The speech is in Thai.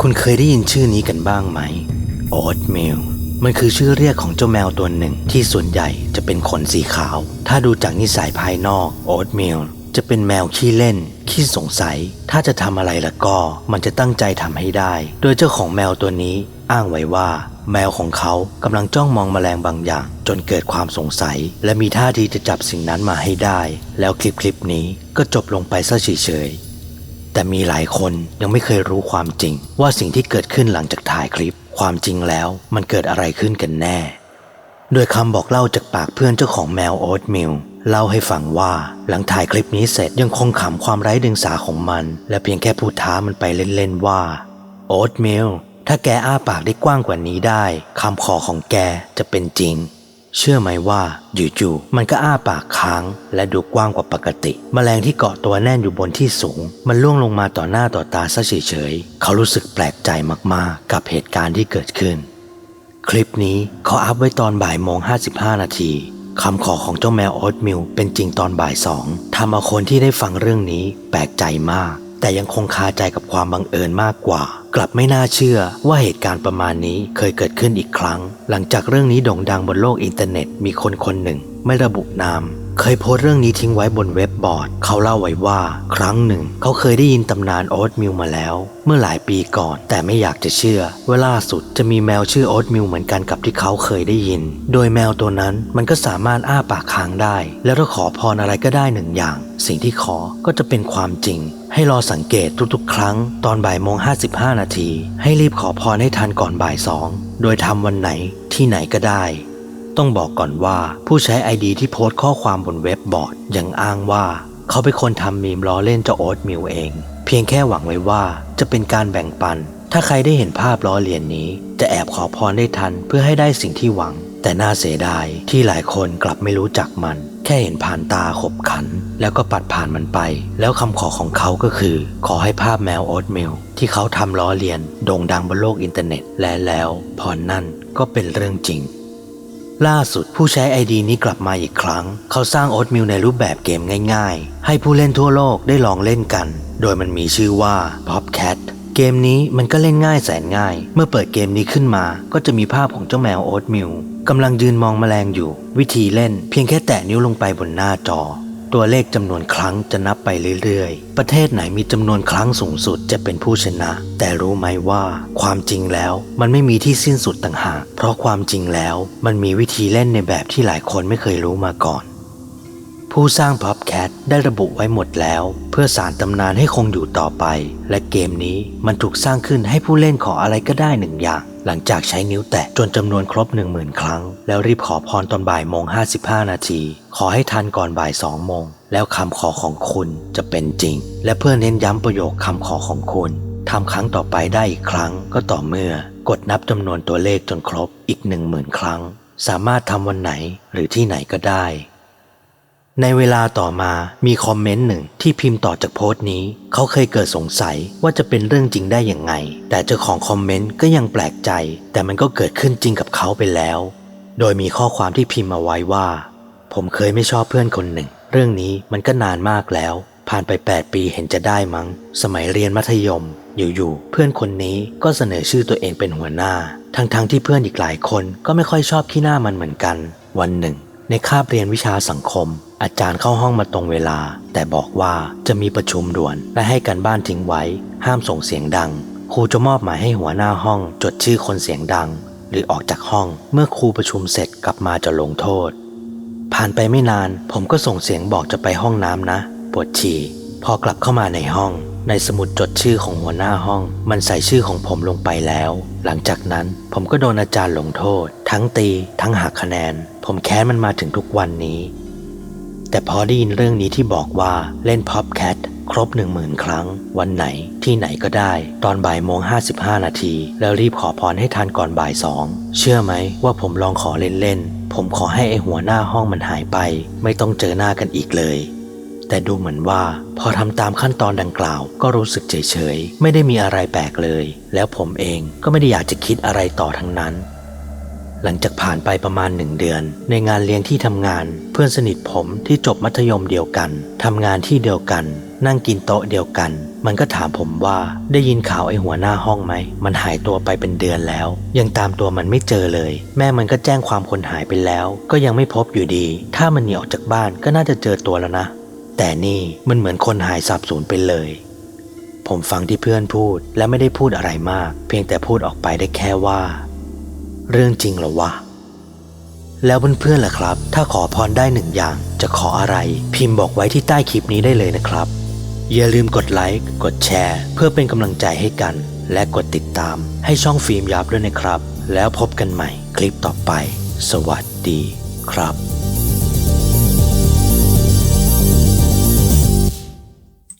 คุณเคยได้ยินชื่อนี้กันบ้างไหมโอ๊ตมิลมันคือชื่อเรียกของเจ้าแมวตัวหนึ่งที่ส่วนใหญ่จะเป็นขนสีขาว ถ้าดูจากนิสัยภายนอกโอ๊ตมิลจะเป็นแมวขี้เล่น ขี้สงสัย ถ้าจะทำอะไรละก็ มันจะตั้งใจทำให้ได้ โดยเจ้าของแมวตัวนี้อ้างไว้ว่า แมวของเขากำลังจ้องมองแมลงบางอย่าง จนเกิดความสงสัย และมีท่าทีจะจับสิ่งนั้นมาให้ได้ แล้วคลิปคลิปนี้ก็จบลงไปซะเฉยๆ แต่มีหลายคนยังไม่เคยรู้ความจริง ว่าสิ่งที่เกิดขึ้นหลังจากถ่ายคลิป ความจริงแล้วมันเกิดอะไรขึ้นกันแน่ โดยคำบอกเล่าจากปากเพื่อนเจ้าของแมวโอ๊ตมิลเล่าให้ฟังว่าหลังถ่ายคลิปนี้เสร็จยังคงขำความไร้เดึงสาของมัน และเพียงแค่พูดท้ามันไปเล่นๆว่า โอ๊ตมิลถ้าแกอ้าปากได้กว้างกว่านี้ได้คำขอของแกจะเป็นจริง เชื่อไหมว่าอยู่ๆมันก็อ้าปากค้าง และดูกว้างกว่าปกติแมลงที่เกาะตัวแน่นอยู่บนที่สูง มันล่วงลงมาต่อหน้าต่อตาซะเฉยๆเขารู้สึกแปลกใจมากๆ กับเหตุการณ์ที่เกิดขึ้น คลิปนี้เขาอัพไว้ตอนบ่ายโมง55 นาทีคำขอของเจ้าแมวโอ๊ตมิลเป็นจริงตอนบ่ายสองทำเอาคนที่ได้ฟังเรื่องนี้แปลกใจมาก แต่ยังคงคาใจกับความบังเอิญมากกว่า กลับไม่น่าเชื่อว่าเหตุการณ์ประมาณนี้เคยเกิดขึ้นอีกครั้ง หลังจากเรื่องนี้โด่งดังบนโลกอินเทอร์เน็ตมีคนคนหนึ่ง ไม่ระบุนาม เคยโพสต์เรื่องนี้ทิ้งไว้บนเว็บบอร์ด เขาเล่าไว้ว่า ครั้งหนึ่ง เขาเคยได้ยินตำนานโอ๊ตมิลมาแล้ว เมื่อหลายปีก่อน แต่ไม่อยากจะเชื่อว่าล่าสุดจะมีแมวชื่อโอ๊ตมิลเหมือนกันกับที่เขาเคยได้ยิน โดยแมวตัวนั้นมันก็สามารถอ้าปากค้างได้ แล้วถ้าขอพรอะไรก็ได้หนึ่งอย่าง สิ่งที่ขอก็จะเป็นความจริง ให้รอสังเกตทุกๆ ครั้ง ตอนบ่ายโมง55นาทีให้รีบขอพรให้ทันก่อนบ่ายสองโดยทำวันไหนที่ไหนก็ได้ ต้องบอกก่อนว่าผู้ใช้ไอดีที่โพสต์ข้อความบนเว็บบอร์ดยังอ้างว่า เขาเป็นคนทำมีมล้อเล่นเจ้าโอ๊ตมิลเอง เพียงแค่หวังไว้ว่าจะเป็นการแบ่งปัน ถ้าใครได้เห็นภาพล้อเลียนนี้ จะแอบขอพรได้ทันเพื่อให้ได้สิ่งที่หวัง แต่น่าเสียดายที่หลายคนกลับไม่รู้จักมัน แค่เห็นผ่านตาขบขัน แล้วก็ปัดผ่านมันไป แล้วคำขอของเขาก็คือ ขอให้ภาพแมวโอ๊ตมิลที่เขาทำล้อเลียนโด่งดังบนโลกอินเทอร์เน็ตและแล้วพรนั่นก็เป็นเรื่องจริง ล่าสุดผู้ใช้ไอดีนี้กลับมาอีกครั้ง เขาสร้างโอ๊ตมิลในรูปแบบเกมง่ายๆ ให้ผู้เล่นทั่วโลกได้ลองเล่นกัน โดยมันมีชื่อว่า Popcat เกมนี้มันก็เล่นง่ายแสนง่าย เมื่อเปิดเกมนี้ขึ้นมา ก็จะมีภาพของเจ้าแมวโอ๊ตมิลกำลังยืนมองแมลงอยู่ วิธีเล่นเพียงแค่แตะนิ้วลงไปบนหน้าจอ ตัวเลขจำนวนครั้งจะนับไปเรื่อยๆ ประเทศไหนมีจำนวนครั้งสูงสุดจะเป็นผู้ชนะ แต่รู้ไหมว่าความจริงแล้วมันไม่มีที่สิ้นสุดต่างหาก เพราะความจริงแล้วมันมีวิธีเล่นในแบบที่หลายคนไม่เคยรู้มาก่อน ผู้สร้าง Popcat ได้ระบุไว้หมดแล้ว เพื่อสารตำนานให้คงอยู่ต่อไป และเกมนี้มันถูกสร้างขึ้นให้ผู้เล่นขออะไรก็ได้หนึ่งอย่าง หลังจากใช้นิ้วแตะจนจำนวนครบ 10,000 ครั้ง แล้วรีบขอพรตอนบ่ายโมง 55 นาที ขอให้ทันก่อนบ่าย2โมง แล้วคำขอของคุณจะเป็นจริง และเพื่อเน้นย้ำประโยคคำขอของคุณทำครั้งต่อไปได้อีกครั้งก็ต่อเมื่อกดนับจำนวนตัวเลขจนครบอีก 10,000 ครั้ง สามารถทำวันไหนหรือที่ไหนก็ได้ ในเวลาต่อมามีคอมเมนต์หนึ่งที่พิมพ์ต่อจากโพสต์นี้ เขาเคยเกิดสงสัยว่าจะเป็นเรื่องจริงได้อย่างไง แต่เจ้าของคอมเมนต์ก็ยังแปลกใจ แต่มันก็เกิดขึ้นจริงกับเขาไปแล้ว โดยมีข้อความที่พิมพ์มาไว้ว่า ผมเคยไม่ชอบเพื่อนคนหนึ่ง เรื่องนี้มันก็นานมากแล้ว ผ่านไป 8 ปีเห็นจะได้มั้ง สมัยเรียนมัธยม อยู่ๆเพื่อนคนนี้ก็เสนอชื่อตัวเองเป็นหัวหน้า ทั้งๆที่เพื่อนอีกหลายคนก็ไม่ค่อยชอบขี้หน้ามันเหมือนกัน วันหนึ่ง ในคาบเรียนวิชาสังคม อาจารย์เข้าห้องมาตรงเวลา แต่บอกว่าจะมีประชุมด่วนและให้กันบ้านทิ้งไว้ ห้ามส่งเสียงดัง ครูจะมอบหมายให้หัวหน้าห้อง จดชื่อคนเสียงดัง หรือออกจากห้องเมื่อครูประชุมเสร็จกลับมาจะลงโทษ ผ่านไปไม่นาน ผมก็ส่งเสียงบอกจะไปห้องน้ำนะปวดฉี่พอกลับเข้ามาในห้อง ในสมุดจดชื่อของหัวหน้าห้อง มันใส่ชื่อของผมลงไปแล้ว หลังจากนั้นผมก็โดนอาจารย์ลงโทษ ทั้งตี ทั้งหักคะแนน ผมแค้นมันมาถึงทุกวันนี้ แต่พอได้ยินเรื่องนี้ที่บอกว่าเล่น Popcat ครบ1 0,000ครั้ง วันไหนที่ไหนก็ได้ ตอนบ่ายโมง55นาที แล้วรีบขอพรให้ทันก่อนบ่ายสองเชื่อไหมว่าผมลองขอเล่นๆผมขอให้ไอหัวหน้าห้องมันหายไป ไม่ต้องเจอหน้ากันอีกเลย แต่ดูเหมือนว่าพอทำตามขั้นตอนดังกล่าว ก็รู้สึกเฉยๆไม่ได้มีอะไรแปลกเลย แล้วผมเองก็ไม่ได้อยากจะคิดอะไรต่อทั้งนั้น หลังจากผ่านไปประมาณหนึ่งเดือน ในงานเลี้ยงที่ทำงาน เพื่อนสนิทผมที่จบมัธยมเดียวกันทำงานที่เดียวกัน นั่งกินโต๊ะเดียวกัน มันก็ถามผมว่าได้ยินข่าวไอ้หัวหน้าห้องไหม มันหายตัวไปเป็นเดือนแล้ว ยังตามตัวมันไม่เจอเลย แม่มันก็แจ้งความคนหายไปแล้ว ก็ยังไม่พบอยู่ดี ถ้ามันหนีออกจากบ้านก็น่าจะเจอตัวแล้วนะ แต่นี่มันเหมือนคนหายสาบสูญไปเลย ผมฟังที่เพื่อนพูดและไม่ได้พูดอะไรมาก เพียงแต่พูดออกไปได้แค่ว่า เรื่องจริงเหรอวะ แล้วเพื่อนๆล่ะครับ ถ้าขอพรได้หนึ่งอย่างจะขออะไร พิมพ์บอกไว้ที่ใต้คลิปนี้ได้เลยนะครับ อย่าลืมกดไลค์กดแชร์ เพื่อเป็นกำลังใจให้กัน และกดติดตามให้ช่องฟิล์มยับด้วยนะครับ แล้วพบกันใหม่คลิปต่อไป สวัสดีครับ